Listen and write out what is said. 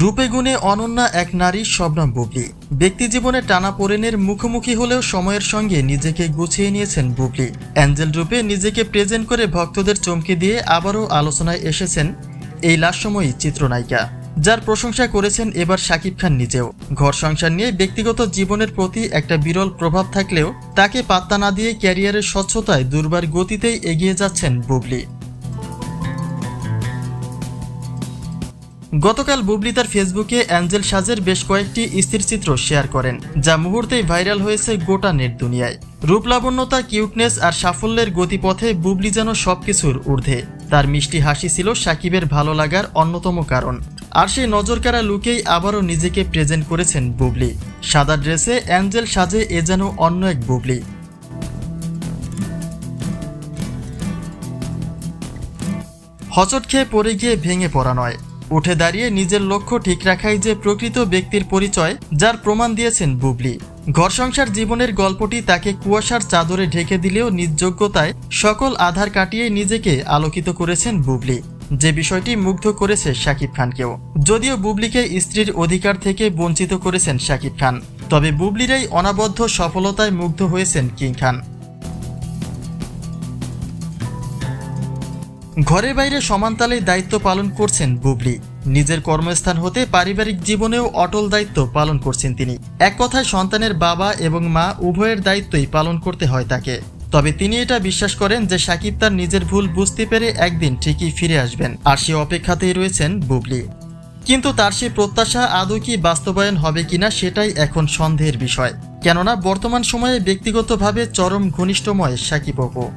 রূপে গুণে অনন্যা এক নারী শবনম বুবলি। ব্যক্তি জীবনে টানা পোড়েনের মুখোমুখি হলেও সময়ের সঙ্গে নিজেকে গুছিয়ে নিয়েছেন বুবলি। অ্যাঞ্জেল রূপে নিজেকে প্রেজেন্ট করে ভক্তদের চমকে দিয়ে আবারও আলোচনায় এসেছেন এই লাস্যময়ী চিত্রনায়িকা, যার প্রশংসা করেছেন এবার শাকিব খান নিজেও। ঘর সংসার নিয়ে ব্যক্তিগত জীবনের প্রতি একটা বিরল প্রভাব থাকলেও তাকে পাত্তা না দিয়ে ক্যারিয়ারের স্বচ্ছতায় দুর্বার গতিতেই এগিয়ে যাচ্ছেন বুবলি। গতকাল বুবলি তার ফেসবুকে অ্যাঞ্জেল সাজের বেশ কয়েকটি স্থিরচিত্র শেয়ার করেন, যা মুহূর্তেই ভাইরাল হয়েছে গোটা নেট দুনিয়ায়। রূপলাবণ্যতা কিউটনেস আর সাফল্যের গতিপথে বুবলি যেন সবকিছুর ঊর্ধ্বে। তার মিষ্টি হাসি ছিল সাকিবের ভালো লাগার অন্যতম কারণ। আর সেই নজরকাড়া লুকেই আবারও নিজেকে প্রেজেন্ট করেছেন বুবলি। সাদা ড্রেসে অ্যাঞ্জেল সাজে এ যেন অন্য এক বুবলি। হচট খেয়ে পড়ে গিয়ে ভেঙে পড়া নয়। উঠে দাঁড়িয়ে নিজের লক্ষ্য ঠিক রাখাই যে প্রকৃত ব্যক্তির পরিচয়, যার প্রমাণ দিয়েছেন বুবলি। ঘর সংসার জীবনের গল্পটি তাকে কুয়াশার চাদরে ঢেকে দিলেও নিজ যোগ্যতায় সকল আধার কাটিয়ে নিজেকে আলোকিত করেছেন বুবলি। যে বিষয়টি মুগ্ধ করেছে শাকিব খানকেও। যদিও বুবলিকে স্ত্রীর অধিকার থেকে বঞ্চিত করেছেন শাকিব খান, তবে বুবলির এই অনাবদ্ধ সফলতায় মুগ্ধ হয়েছেন কিং খান। ঘরে বাইরে সমানতালে দায়িত্ব পালন করছেন বুবলি। নিজের কর্মস্থান হতে পারিবারিক জীবনেও অটল দায়িত্ব পালন করছেন তিনি। এক কথায় সন্তানের বাবা এবং মা উভয়ের দায়িত্বই পালন করতে হয় তাকে। তবে তিনি এটা বিশ্বাস করেন যে সাকিব তার নিজের ভুল বুঝতে পেরে একদিন ঠিকই ফিরে আসবেন। আর সে অপেক্ষাতেই রয়েছেন বুবলি। কিন্তু তার সে প্রত্যাশা আদৌ কি বাস্তবায়ন হবে কিনা সেটাই এখন সন্দেহের বিষয়। কেননা বর্তমান সময়ে ব্যক্তিগতভাবে চরম ঘনিষ্ঠময় সাকিব অপু।